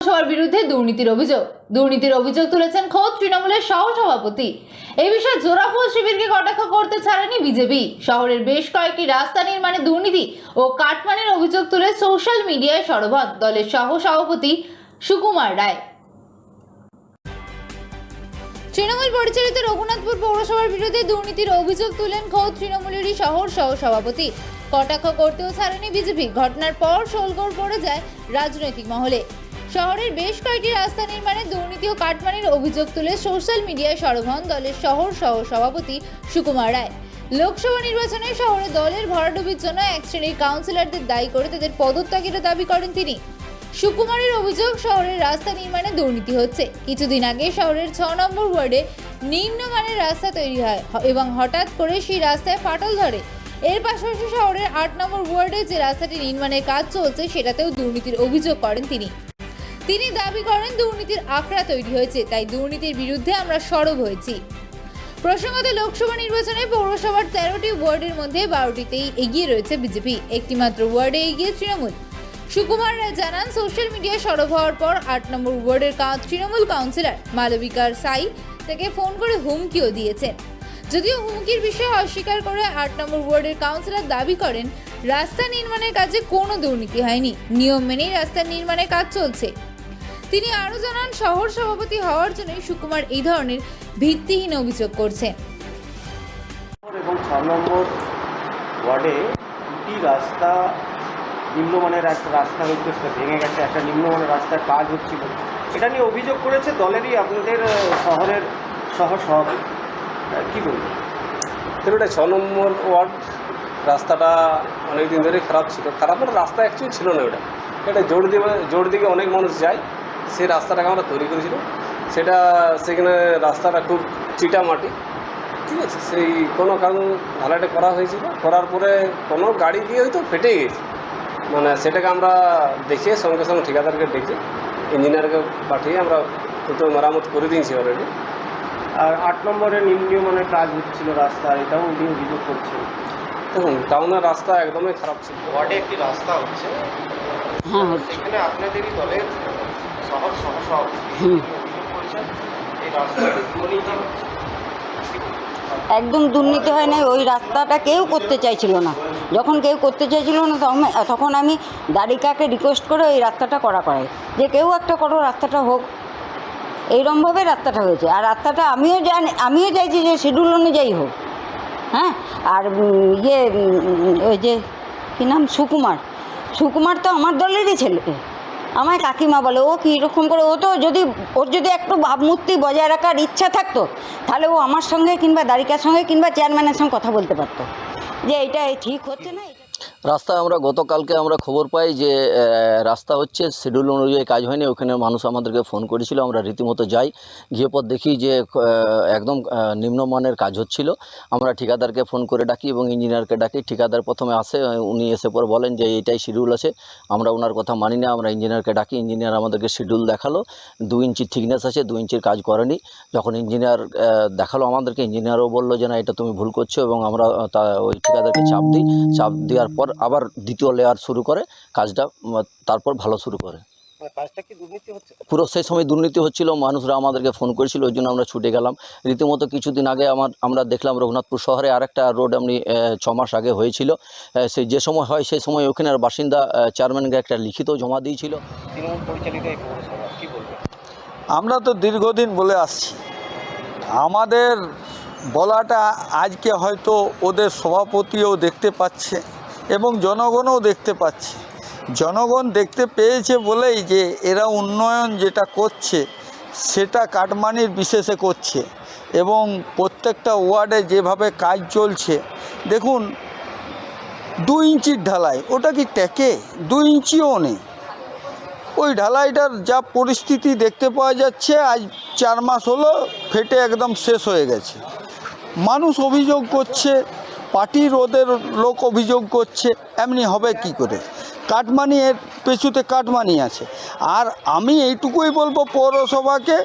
পৌরসভার বিরুদ্ধে দুর্নীতির অভিযোগ। দুর্নীতির অভিযোগ তুলেছেন খোদ তৃণমূলের সহসভাপতি। এই বিষয়ে জোড়াফুল শিবিরকে কটাক্ষ করতে ছাড়েনি বিজেপি। শহরের বেশ কয়েকটি রাস্তা নির্মাণে দুর্নীতি ও কাটমানির অভিযোগ তুলে সোশ্যাল মিডিয়ায় সরবত দলের সহ সভাপতি সুকুমার রায়। তৃণমূল পরিচালিত রঘুনাথপুর পৌরসভার বিরুদ্ধে দুর্নীতির অভিযোগ তুলেন খোদ তৃণমূলেরই শহর সহ সভাপতি কটাক্ষ করতেও ছাড়েনি বিজেপি। ঘটনার পর শোলগোল পড়ে যায় রাজনৈতিক মহলে। শহরের বেশ কয়েকটি রাস্তা নির্মাণে দুর্নীতি ও কাটমানির অভিযোগ তুলে সোশ্যাল মিডিয়ায় সরব হন দলের শহর সহ সভাপতি সুকুমার রায়। লোকসভা নির্বাচনে শহরে দলের ভরাডুবির জন্য এক শ্রেণির কাউন্সিলরদের দায়ী করে তাদের পদত্যাগের দাবি করেন তিনি। সুকুমারের অভিযোগ, শহরের রাস্তা নির্মাণে দুর্নীতি হচ্ছে। কিছুদিন আগে শহরের ছ নম্বর ওয়ার্ডে নিম্নমানের রাস্তা তৈরি হয় এবং হঠাৎ করে সেই রাস্তায় ফাটল ধরে। এর পাশাপাশি শহরের আট নম্বর ওয়ার্ডে যে রাস্তাটি নির্মাণের কাজ চলছে, সেটাতেও দুর্নীতির অভিযোগ করেন তিনি। তিনি দাবি করেন দুর্নীতির আখড়া তৈরি হয়েছে, তাই দুর্নীতির বিরুদ্ধে আমরা সরব হয়েছি। প্রসঙ্গত লোকসভা নির্বাচনে পৌরসভার তেরোটি ওয়ার্ডের মধ্যে বারোটিতেই এগিয়ে রয়েছে বিজেপি, একটিমাত্র ওয়ার্ডে এগিয়ে তৃণমূল। সুকুমার রায় জানান, সোশ্যাল মিডিয়ায় সরব হওয়ার পর আট নম্বর ওয়ার্ডের তৃণমূল কাউন্সিলর মালবিকার সাই তাকে ফোন করে হুমকিও দিয়েছেন। যদিও হুমকির বিষয়ে অস্বীকার করে আট নম্বর ওয়ার্ডের কাউন্সিলর দাবি করেন, রাস্তা নির্মাণের কাজে কোনো দুর্নীতি হয়নি। নিয়ম মেনেই রাস্তা নির্মাণের কাজ চলছে। তিনি আরও জানান শহর সভাপতি হওয়ার জন্যই সুকুমার এই ধরনের ভিত্তিহীন অভিযোগ করছেন এবং ছ নম্বর ওয়ার্ডে দুটি রাস্তা নিম্নমানের একটা রাস্তা হচ্ছে সেটা ভেঙে গেছে একটা নিম্নমানের রাস্তার কাজ হচ্ছিল। এটা নিয়ে অভিযোগ করেছে দলেরই আপনাদের শহরের সহ সভাপতি। কি বলবেন? দেখুন এটা ছ নম্বর ওয়ার্ড। রাস্তাটা অনেক দিন ধরেই খারাপ ছিল। খারাপ মানে রাস্তা অ্যাকচুয়ালি ছিল না ওটা। এটা জোর দিয়ে জোর দিকে অনেক মানুষ যায়। সেই রাস্তাটাকে আমরা তৈরি করেছিল। সেটা সেখানে রাস্তাটা খুব চিটা মাটি। ঠিক আছে? সেই কোনো কারণ ঢালাইটা করা হয়েছিল। করার পরে কোনো গাড়ি দিয়ে হয়তো ফেটে গেছে মানে সেটাকে আমরা দেখে সঙ্গে সঙ্গে ঠিকাদারকে ডেকে ইঞ্জিনিয়ারকে পাঠিয়ে আমরা হয়তো মেরামত করে দিয়েছি অলরেডি আর আট নম্বরে নিম্নমানের কাজ হচ্ছিল রাস্তা এটাও উনি অভিযোগ করছেন। দেখুন টাউনের রাস্তা একদমই খারাপ ছিল। ওয়ার্ডে একটি রাস্তা হচ্ছে। হ্যাঁ হচ্ছে। সেখানে আপনাদেরই দলের শহর সহ একদম দুর্নীতি হয় নাই ওই রাস্তাটা কেউ করতে চাইছিল না। যখন কেউ করতে চাইছিল না তখন তখন আমি দাড়িকাকে রিকোয়েস্ট করে ওই রাস্তাটা করা করাই। যে কেউ একটা করো রাস্তাটা হোক। এইরমভাবে রাস্তাটা হয়েছে। আর রাস্তাটা আমিও জানি আমিও চাইছি যে শিডিউল অনুযায়ী হোক। হ্যাঁ? আর ইয়ে ওই যে কী নাম? সুকুমার। সুকুমার তো আমার দলেরই ছেলে। আমায় কাকিমা বলে, ও কীরকম করে? ও তো যদি, ওর যদি একটু ভাবমূর্তি বজায় রাখার ইচ্ছা থাকতো, তাহলে ও আমার সঙ্গে কিংবা দারিকার সঙ্গে কিংবা চেয়ারম্যানের সঙ্গে কথা বলতে পারতো। যে এটা ঠিক হচ্ছে না রাস্তায় আমরা গতকালকে আমরা খবর পাই যে রাস্তা হচ্ছে শিডিউল অনুযায়ী কাজ হয়নি। ওখানে মানুষ আমাদেরকে ফোন করেছিল, আমরা রীতিমতো যাই। গিয়ে পর দেখি যে একদম নিম্নমানের কাজ হচ্ছিল। আমরা ঠিকাদারকে ফোন করে ডাকি এবং ইঞ্জিনিয়ারকে ডাকি। ঠিকাদার প্রথমে আসে উনি এসে পর বলেন যে, এইটাই শিডিউল আছে। আমরা ওনার কথা মানি না, আমরা ইঞ্জিনিয়ারকে ডাকি। ইঞ্জিনিয়ার আমাদেরকে শিডিউল দেখাল। দু ইঞ্চি থিকনেস আছে, দু ইঞ্চির কাজ করেনি। যখন ইঞ্জিনিয়ার দেখাল আমাদেরকে ইঞ্জিনিয়ারও বলল যে, না, এটা তুমি ভুল করছ এবং আমরা, তা, ওই ঠিকাদারকে চাপ দিই। চাপ দেওয়ার পর আবার দ্বিতীয় লেয়ার শুরু করে কাজটা তারপর ভালো শুরু করে। মানে কাজটা কি দুর্নীতি হচ্ছে? পুরো সেই সময় দুর্নীতি হচ্ছিল মানুষরা আমাদেরকে ফোন করেছিল ওই জন্য আমরা ছুটে গেলাম। রীতিমতো কিছুদিন আগে আমার আমরা দেখলাম রঘুনাথপুর শহরে আরেকটা রোড এমনি আহ, ছ মাস আগে হয়েছিল। সেই যে সময় হয় সেই সময় ওখানের বাসিন্দা চেয়ারম্যানকে একটা লিখিত জমা দিয়েছিল। আমরা তো দীর্ঘদিন বলে আসছি। আমাদের বলাটা আজকে হয়তো ওদের সভাপতিও দেখতে পাচ্ছে। এবং জনগণও দেখতে পাচ্ছে। জনগণ দেখতে পেয়েছে বলেই যে এরা উন্নয়ন যেটা করছে, সেটা কাটমানির বিশেষে করছে এবং প্রত্যেকটা ওয়ার্ডে যেভাবে কাজ চলছে। দেখুন দু ইঞ্চির ঢালাই, ওটা কি ট্যাকে? দু ইঞ্চিও নেই। ওই ঢালাইটার যা পরিস্থিতি দেখতে পাওয়া যাচ্ছে, আজ চার মাস হলো, ফেটে একদম শেষ হয়ে গেছে। মানুষ অভিযোগ করছে পার্টির রোদের লোক অভিযোগ করছে, এমনি হবে কি করে? কাটমানি এর পেছুতে কাটমানি আছে। আর আমি এইটুকুই বলব পৌরসভাকে,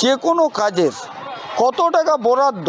যে কোনো কাজের কত টাকা বরাদ্দ